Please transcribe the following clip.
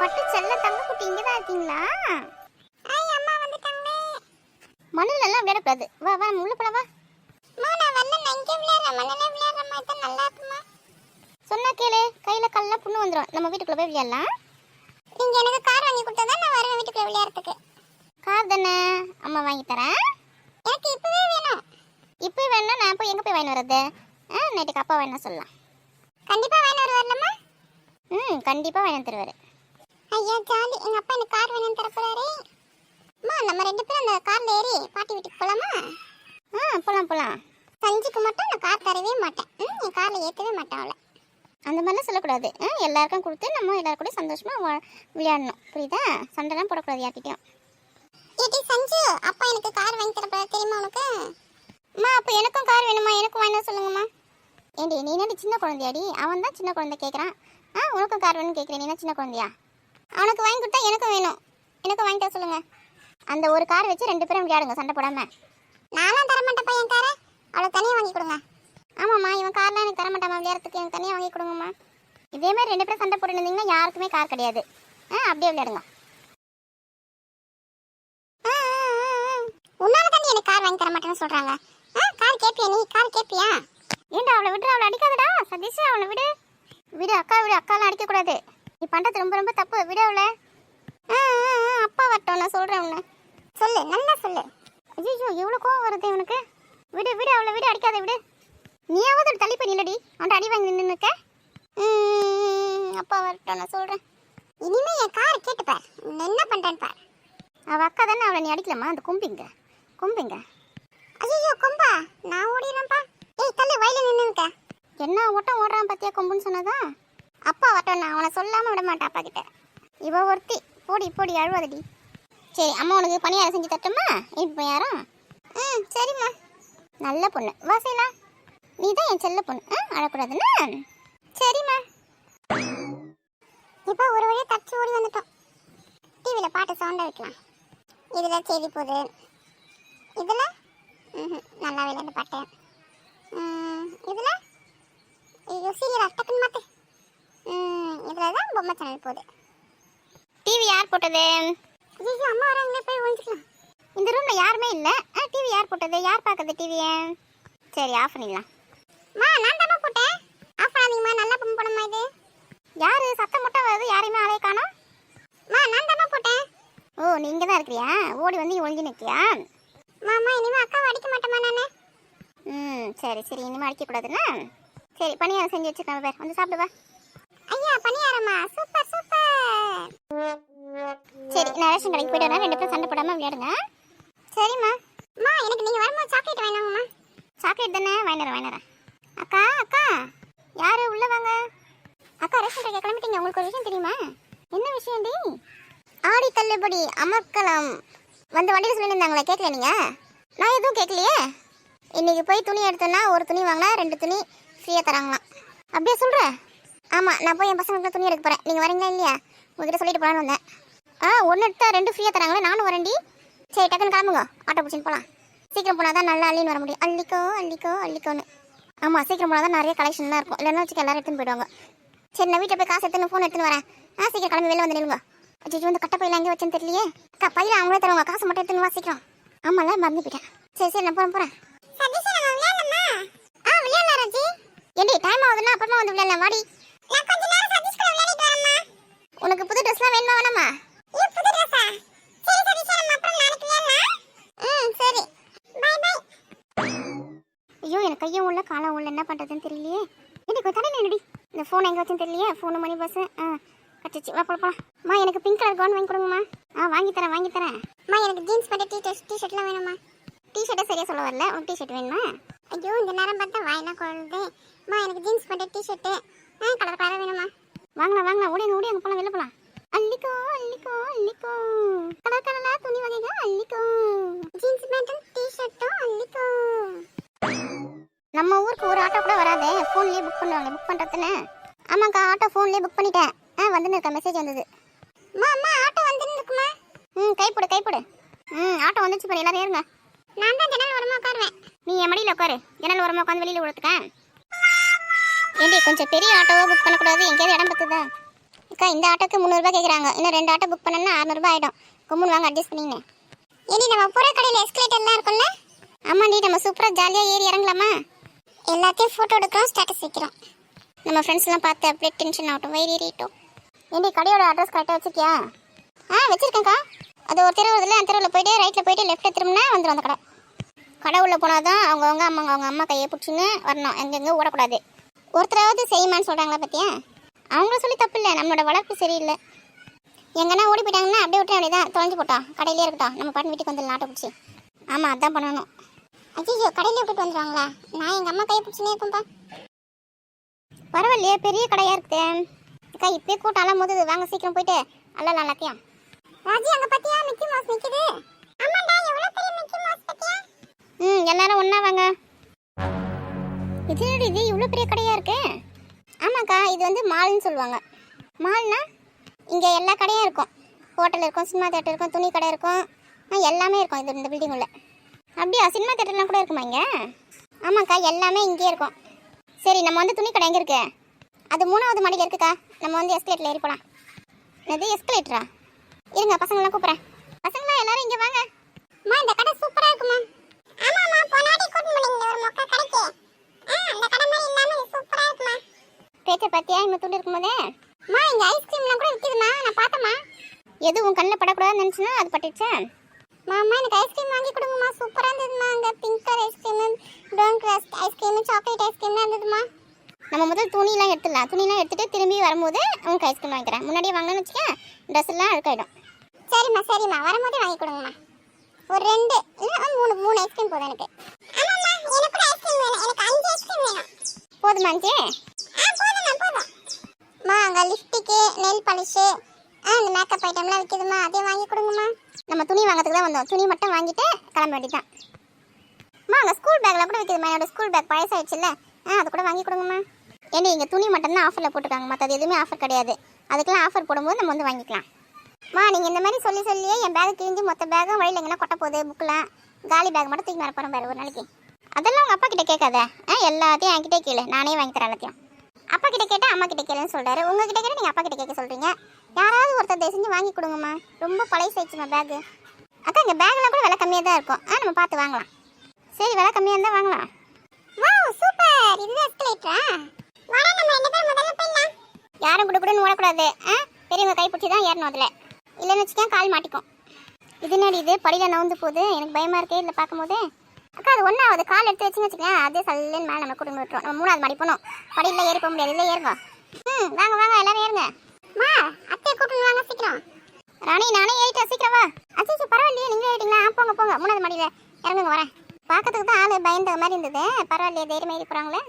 பட்டு செல்ல தங்க குட்டி இங்கே தான் இருக்கீங்களா? ஐய் அம்மா வந்துட்டாங்களே மண்ணில் எல்லாம் விளையாடக்கூடாது வா வா உள்ள போல வா. அம்மா நான் வரல நான் இங்கே விளையாடுறேன் மண்ணில் விளையாடுற மாதிரி தான் நல்லா இருக்குமா? சொன்னா கேளு கையில் கல்லாம் புண்ணு வந்துடும் நம்ம வீட்டுக்குள்ளே போய் விளையாடலாம். நீங்க எனக்கு கார் வாங்கி கொடுத்தா தான் நான் வருவேன் வீட்டுக்குள்ள விளையாடுறதுக்கு. கார் தானே? அம்மா வாங்கி தரேன். எனக்கு இப்பவே வேணும். இப்போ வேணா நான் போய் எங்கே போய் வாங்கி வர்றது? ஆ நைட்டுக்கு அப்பா வேணா சொல்லலாம். கண்டிப்பா வாங்கி வருவார்லம்மா. ம் கண்டிப்பாக வாங்கி தருவார். ஐயா ஜாலி. எங்க அப்பா எனக்கு கார் வேணும்னு தரப்போறாரு அம்மா நம்ம ரெண்டு பேரும் அந்த கார்ல ஏறி பாட்டி வீட்டுக்கு போலாமா? ஆ போகலாம் போகலாம் சஞ்சுக்கு மட்டும் நான் கார் தரவே மாட்டேன். ம், என் கார்ல ஏத்தவே மாட்டேன் அவளை. அந்த மாதிரிலாம் சொல்லக்கூடாது. ஆ எல்லாருக்கும் கொடுத்து நம்ம எல்லாரும் கூட சந்தோஷமாக விளையாடணும். புரியுதா? சண்டைலாம் போடக்கூடாது யார்கிட்டயும். ஏடி சஞ்சு அப்பா எனக்கு கார் வாங்கி தரப்போறாரு தெரியுமா உனக்கு? அம்மா அப்போ எனக்கும் கார் வேணுமா? எனக்கும் வாங்கினா சொல்லுங்கம்மா. ஏண்டி நீ என்ன சின்ன குழந்தையாடி? அவன் தான் சின்ன குழந்தை கேட்குறான் ஆ உனக்கும் கார் வேணும்னு கேட்குறேன் நீ என்ன சின்ன குழந்தையா? அவனுக்கு வாங்கி கொடுத்தா எனக்கும் வேணும். எனக்கும் வாங்கி தர சொல்லுங்க. அந்த ஒரு கார் வச்சு ரெண்டு பேரும் விளையாடுங்க சண்டை போடாம. நானும் தர மாட்டேன்ப்பா என் காரை அவளுக்கு தனியாக வாங்கி கொடுங்க. ஆமாம்மா இவன் கார்லாம் எனக்கு தர விளையாடுறதுக்கு எனக்கு தனியாக வாங்கி கொடுங்கம்மா. இதே மாதிரி ரெண்டு பேரும் சண்டை போட்டு யாருக்குமே கார் கிடையாது. ஆ அப்படியே விளையாடுங்க. ஆ, ஆ, ஆ, ஆ. உன்னால தாண்டி எனக்கு கார் வாங்கி தர மாட்டேன்னு சொல்றாங்க. ஆ கார் கேப்பியா நீ? கார் கேட்பியா ஏண்டா அவளை விட்டு அவளை அடிக்காதடா. சதீஷ் அவளை விடு. விடு அக்கா விடு. அக்காலாம் அடிக்கக்கூடாது. நீ பண்றது ரொம்ப ரொம்ப தப்பு. விடு ஆ, ஆ, ஆ, அப்பா வரட்டும் நான் சொல்கிறேன் உன்னை. சொல்லு நல்லா சொல்லு. ஐயோ எவ்வளோ கோவம் வருது இவனுக்கு? விடு விடு அவளை விடு அடிக்காத விடு. நீயாவது ஒரு தள்ளிப்பை நில்லடி. அவன்கிட்ட அடி வாங்கி நின்று இருக்க அப்பா வரட்டும் நான் சொல்கிறேன் இனிமே என் கார் கேட்டு பார். என்ன பண்றேன்னு பார். அவள் அக்கா தானே அவளை நீ அடிக்கலாமா அந்த கும்பிங்க. கும்பிங்க. ஐயோ கும்பா. நான் ஓடிடுறேன்ப்பா ஏய் தள்ளி வயலில் நின்று என்ன ஓட்டம் ஓடுறான் பார்த்தியா கொம்புன்னு சொன்னதா? அப்பா வரட்டும் நான் அவனை சொல்லாமல் விட மாட்டேன் அப்பா கிட்ட. இவ ஒருத்தி போடி போடி அழுவாதடி. சரி அம்மா உனக்கு பணியாரம் செஞ்சு தட்டுமா இப்போ யாரும் ம் சரிம்மா. நல்ல பொண்ணு. வாசலா நீ தான் என் செல்ல பொண்ணு. ஆ அழக்கூடாதுன்னு சரிம்மா. இப்போ ஒரு வழியாக தச்சு ஓடி வந்துட்டோம். டிவியில் பாட்டு சவுண்டாக வைக்கலாம். இதில் செய்தி போகுது இதில்? ம்ஹும், நல்லா விளையாண்டு பாட்டு இதில்? ஐயோ சீரியல் டக்குன்னு மாற்று இதில் தான் பொம்மை சேனல் போகுது. டிவி யார் போட்டது? ஐயோ அம்மா வராங்களே போய் ஒழிஞ்சிக்கலாம் இந்த ரூமில் யாருமே இல்லை. ஆ டிவி யார் போட்டது? யார் பார்க்குறது டிவியை சரி ஆஃப் பண்ணிடலாம். மா நான் தாம்மா போட்டேன். ஆஃப் பண்ணாதீங்கம்மா நல்லா பொம்மை படமா இது. யார்? சத்தம் மட்டும் வருது யாரையுமே ஆளைய காணோம். மா நான் தாம்மா போட்டேன். ஓ நீ இங்கே தான் இருக்கிறியா? ஓடி வந்து ஒளிஞ்சு நிற்கியா மாமா இனிமே அக்காவை அடிக்க மாட்டேமா நான். ம் சரி சரி இனிமேல் அடிக்கக்கூடாதுன்னா சரி பணியாரம் செஞ்சு வச்சுருக்காங்க பேர். வந்து சாப்பிடுவா ஐயா சூப்பர் சூப்பர். சரி நான் ரேஷன் கடைக்கு போயிட்டு வரேன். ரெண்டு பேரும் சண்டை போடாமல் விளையாடுங்க. சரிம்மா. அம்மா எனக்கு நீங்கள் வரும்போது சாக்லேட் வேணாங்கம்மா சாக்லேட் தானே? வாங்கினறேன் வாங்கினறேன் அக்கா அக்கா. யாரு? உள்ள வாங்க. அக்கா ரேஷன் கடைக்கு கிளம்பிட்டீங்க. உங்களுக்கு ஒரு விஷயம் தெரியுமா? என்ன விஷயம் டி? ஆடி தள்ளுபடி அமர்க்கலாம் வந்து வண்டியில் சொல்லியிருந்தாங்களே கேட்கல நீங்க? நான் எதுவும் கேட்கலையே. இன்னைக்கு போய் துணி எடுத்தோன்னா ஒரு துணி வாங்கினா ரெண்டு துணி ஃப்ரீயாக தராங்களாம். அப்படியே சொல்கிறேன் ஆமாம் நான் போய் என் பசங்களுக்கு துணி எடுக்க போகிறேன் நீங்கள் வரீங்களா இல்லையா? உங்ககிட்ட சொல்லிட்டு போகலான்னு வந்தேன். ஆ ஒன்று எடுத்தால் ரெண்டு ஃப்ரீயாக தராங்களே நானும் வரேன்டி. சரி டக்குன்னு கிளம்புங்க. ஆட்டோ பிடிச்சின்னு போகலாம் சீக்கிரம் போனால் தான் நல்லா அள்ளின்னு வர முடியும். அள்ளிக்கோ அள்ளிக்கோ அள்ளிக்கோன்னு. ஆமாம் சீக்கிரம் போனால் தான் நிறைய கலெக்ஷன்லாம் இருக்கும். இல்லைன்னா வச்சுக்க எல்லாரும் எடுத்துன்னு போயிடுவாங்க. சரி நான் வீட்டில் போய் காசு எடுத்துன்னு ஃபோன் எடுத்துன்னு வரேன். ஆ சீக்கிரம் கிளம்பி வெளில வந்து நில்லுங்க. அச்சோ வந்து கட்ட பையில எங்கே வச்சேன்னு தெரியலையே. அக்கா பையில அவங்களே தருவாங்க. காசு மட்டும் எடுத்துன்னு வா சீக்கிரம். ஆமாம்ல மறந்து போயிட்டேன். சரி சரி நான் போகிறேன் போகிறேன் ஆ விளையாடலாம் ராஜி. ஏண்டி டைம் ஆகுதுன்னா அப்புறமா வந்து விளையாடலாம். வாடி. உனக்கு புது ட்ரெஸ்லாம் வேணுமா வேணாமா? ம் ஐயோ எனக்கு கையும் உள்ள காலம் உள்ள என்ன பண்ணுறதுன்னு தெரியலையே. எனக்கு தடை நின்னுடி இந்த ஃபோன் எங்கே வச்சுன்னு தெரியலையே. ஃபோனு மணி பஸ்ஸு ஆ கட்டிச்சு. வா போலாம் அம்மா எனக்கு பிங்க் கலர் கவுன் வாங்கி கொடுங்கம்மா. ஆ வாங்கி தரேன் வாங்கி தரேன். எனக்கு ஜீன்ஸ் பேண்ட் டீ டி ஷர்ட்லாம் வேணுமா டிஷர்ட்டை சரியாக சொல்ல வரல. உனக்கு டிஷர்ட் வேணுமா? ஐயோ இந்த நேரம் பார்த்தா வாயெல்லாம் குழந்தை அம்மா எனக்கு ஜீன்ஸ் பேண்ட் டி ஷர்ட்டு ஆ கலர் கலராக வேணுமா? வாங்கலாம் வாங்கலாம் ஓடி ஓடி அங்கே போகலாம் வெளில போகலாம் அள்ளிக்கோ அள்ளிக்கோ அள்ளிக்கோ. கலர் கலராக துணி வகைகள் அள்ளிக்கோ. Jeans பேண்ட்டும் D ஷர்ட்டும் அள்ளிக்கோ. நம்ம ஊருக்கு ஒரு ஆட்டோ கூட வராதே ஃபோன்லேயே புக் பண்ணுவாங்க புக் பண்ணுறதுன்னு ஆமாக்கா ஆட்டோ ஃபோன்லேயே புக் பண்ணிட்டேன். ஆ வந்துன்னு இருக்கா மெசேஜ் வந்தது. அம்மா அம்மா ஆட்டோ வந்துன்னு இருக்குமா ம் கைப்பிடு கைப்பிடு ம் ஆட்டோ வந்துச்சு பாரு எல்லாரும் ஏறுங்க. நான் தான் ஜன்னல் ஓரமா உட்காருவேன். நீ என் மடியில் உட்காரு. ஜன்னல் ஓரமாக உட்காந்து வெளியில் விழுத்துக்கேன் ஏண்டி கொஞ்சம் பெரிய ஆட்டோவை புக் பண்ணக்கூடாது? எங்கேயாவது இடம் பத்துதா? அக்கா இந்த ஆட்டோக்கு முந்நூறுபா கேட்குறாங்க இன்னும் ரெண்டு ஆட்டோ புக் பண்ணனா அறநூறுபா ஆகிடும் கும்முன்னு வாங்க அட்ஜஸ்ட் பண்ணிங்க இனி நம்ம புற கடையில் எஸ்கலேட்டர்லாம் இருக்கும்ல? ஆமாண்டி நம்ம சூப்பராக ஜாலியாக ஏறி இறங்கலாமா? எல்லாத்தையும் ஃபோட்டோ எடுக்கிறோம் ஸ்டேட்டஸ் வைக்கிறோம். நம்ம ஃப்ரெண்ட்ஸ்லாம் பார்த்து அப்படியே டென்ஷன் ஆகட்டும் வயிறு ஏறிட்டோம். ஏண்டி கடையோட அட்ரஸ் கரெக்டாக வச்சிருக்கியா? ஆ வச்சிருக்கேன்க்கா. அது ஒரு தெரு வருதுல அந்த தெருவில் போயிட்டு ரைட்டில் போயிட்டு லெஃப்ட்டில் திரும்பினா வந்துடும் அந்த கடை. கடை உள்ள போனால் தான் அவங்கவுங்க அம்மாங்க அவங்க அம்மா கையை பிடிச்சின்னு வரணும். எங்கெங்கே ஓடக்கூடாது. ஒருத்தராவது செய்யுமான்னு சொல்கிறாங்களா பார்த்தியா அவங்கள சொல்லி தப்பு இல்லை நம்மளோட வளர்ப்பு சரியில்லை. எங்கன்னா ஓடி போயிட்டாங்கன்னா அப்படியே விட்டு அப்படியே தொலைஞ்சு போட்டோம் கடையிலே இருக்கட்டும் நம்ம பாட்டு வீட்டுக்கு வந்து ஆட்டோ பிடிச்சி. ஆமாம் அதான் பண்ணணும். ஐயோ கடையில் விட்டுட்டு வந்துடுவாங்களா நான் எங்கள் அம்மா கையை பிடிச்சினே இருக்கும்ப்பா பரவாயில்லையே பெரிய கடையாக இருக்குது அக்கா இப்பயே கூட்டம் அலாம் போது வாங்க சீக்கிரம் போயிட்டு. அல்லலாம் எல்லாத்தையும் ராஜி அங்கே பார்த்தியா மிக்கி மவுஸ் நிற்குது ஆமாண்டா எவ்வளோ பெரிய மிக்கி மவுஸ் பார்த்தியா ம் எல்லாரும் ஒன்றா வாங்க. இது என்னடி இது இவ்வளோ பெரிய கடையாக இருக்கு? ஆமாக்கா இது வந்து மால்னு சொல்லுவாங்க. மால்னா இங்கே எல்லா கடையும் இருக்கும். ஹோட்டல் இருக்கும் சினிமா தேட்டர் இருக்கும் துணி கடை இருக்கும். எல்லாமே இருக்கும் இது இந்த பில்டிங் உள்ள. அப்படியா சினிமா தேட்டர்லாம் கூட இருக்குமா இங்கே? ஆமாக்கா எல்லாமே இங்கேயே இருக்கும். சரி நம்ம வந்து துணி கடை எங்கே இருக்கு? அது மூணாவது மாடியில் இருக்குக்கா. நம்ம வந்து எஸ்கலேட்டில் ஏறி போகலாம் இது எஸ்கலேட்டரா இருங்க பசங்களாம் கூப்பிட்றேன். பசங்களா எல்லாரும் இங்கே வாங்க. அம்மா இந்த கடை சூப்பராக இருக்குமா? ஆமாம்மா போனாடி கூட்டு போனீங்க ஒரு மொக்க கடைக்கு. ஆ அந்த கடை மாதிரி சூப்பராக இருக்குமா? பேச்சை பார்த்தியா இன்னும் துண்டு இருக்கும்போதே அம்மா இங்கே ஐஸ்கிரீம்லாம் கூட விற்கிதுமா நான் பார்த்தம்மா. எது உன் கண்ணில் படக்கூடாதுன்னு நினச்சினா அது பட்டுச்சா மாமா எனக்கு ஐஸ்கிரீம் வாங்கி கொடுங்கம்மா. சூப்பராக இருந்ததுமா. அங்கே pink colour ice cream brown colour ice cream chocolate ஐஸ்கிரீம்லாம் இருந்ததுமா. நம்ம முதல் துணிலாம் எடுத்துடலாம். துணியெல்லாம் எடுத்துகிட்டு திரும்பி வரும்போது உனக்கு ஐஸ்கிரீம் வாங்கிக்கிறேன் முன்னாடியே வாங்கணும்னு வச்சுக்க ட்ரெஸ் எல்லாம் அழுக்காயிடும். சரிம்மா சரிம்மா. வரும்போதே வாங்கி கொடுங்கம்மா. ஒரு ரெண்டு இல்லை மூணு மூணு ஐஸ்கிரீம் போதும் எனக்கு. ஐஸ்கிரீம் வேணும் எனக்கு அஞ்சு ஐஸ்கிரீம் வேணும். ஆ போதும்மா போதும். அங்கே லிப்டிக்கு நெல் பாலிஷு ஆ இந்த மேக்கப் ஐட்டம்லாம் விற்கிதுமா அதையும் வாங்கி கொடுங்கம்மா. நம்ம துணி வாங்கிறதுக்கு தான் வந்தோம். துணி மட்டும் வாங்கிட்டு கிளம்ப வேண்டியதான் அங்கே ஸ்கூல் பேக்கில் கூட விற்கிதுமா என்னோட ஸ்கூல் பேக் பழசாயிடுச்சுல்ல. ஆ அது கூட வாங்கி கொடுங்கம்மா. ஏன்னா இங்கே துணி மட்டும் தான் ஆஃபரில் போட்டிருக்காங்க. மற்றது எதுவுமே ஆஃபர் கிடையாது. அதுக்கெல்லாம் ஆஃபர் போடும்போது நம்ம வந்து வாங்கிக்கலாம். மா நீங்கள் இந்த மாதிரி சொல்லி சொல்லியே என் பேக் கிழிஞ்சு மொத்த பேக்கும் வழியில் எங்கன்னா கொட்ட போகுது புக்கெலாம் காலி பேக் மட்டும் தூக்கி வரப்போகிறேன் பாரு ஒரு நாளைக்கு. அதெல்லாம் உங்கள் அப்பா கிட்ட கேட்காத. ஆ எல்லாத்தையும் என்கிட்ட கேளு. நானே வாங்கி தரேன் எல்லாத்தையும். அப்பா கிட்ட கேட்டால் அம்மா கிட்ட கேளுன்னு சொல்கிறாரு உங்ககிட்ட கேட்டால் நீங்கள் அப்பா கிட்ட கேட்க சொல்கிறீங்க யாராவது ஒருத்தர் தயவு செஞ்சு வாங்கி கொடுங்கம்மா. ரொம்ப பழைசாயிடுச்சுமா பேகு அதான் இங்கே பேக்லாம் கூட விலை கம்மியாக தான் இருக்கும். ஆ நம்ம பார்த்து வாங்கலாம். சரி விலை கம்மியாக இருந்தால் வாங்கலாம். Wow super. இதுதான் எஸ்கலேட்டரா வாடா நம்ம ரெண்டு பேரும் முதல்ல போயிடலாம். யாரும் குடுக்குடுன்னு ஓடக்கூடாது. ஆ பெரியவங்க கை பிடிச்சி தான் ஏறணும் அதில். இல்லைன்னு வச்சுக்கேன் கால் மாட்டிக்கும். இது என்னடி இது? படியில் நவுந்து போகுது. எனக்கு பயமாக இருக்கே இல்லை பார்க்கும்போது. அக்கா அது ஒன்றாவது கால் எடுத்து வச்சுன்னு வச்சுக்கேன் அதே சல்லுன்னு மேலே நம்ம கூட்டு விட்டுரும் நம்ம மூணாவது மாடி போகணும். படியில் ஏறி போக முடியாது. இதில் ஏறுங்க. ம் வாங்க வாங்க. எல்லாரும் ஏறுங்க. மா அத்தையை கூட்டு வாங்க சீக்கிரம். ராணி நானே ஏறிட்டேன். சீக்கிரம் வா. அச்சு பரவாயில்லையே. நீங்களே ஏறிட்டீங்களா? போங்க போங்க. மூணாவது மாடியில். இறங்குங்க வரேன். பார்க்கறதுக்கு தான் ஆள் பயந்த மாதிரி இருந்தது. பரவாயில்லையே தைரியமாக ஏறி போகிறாங்களே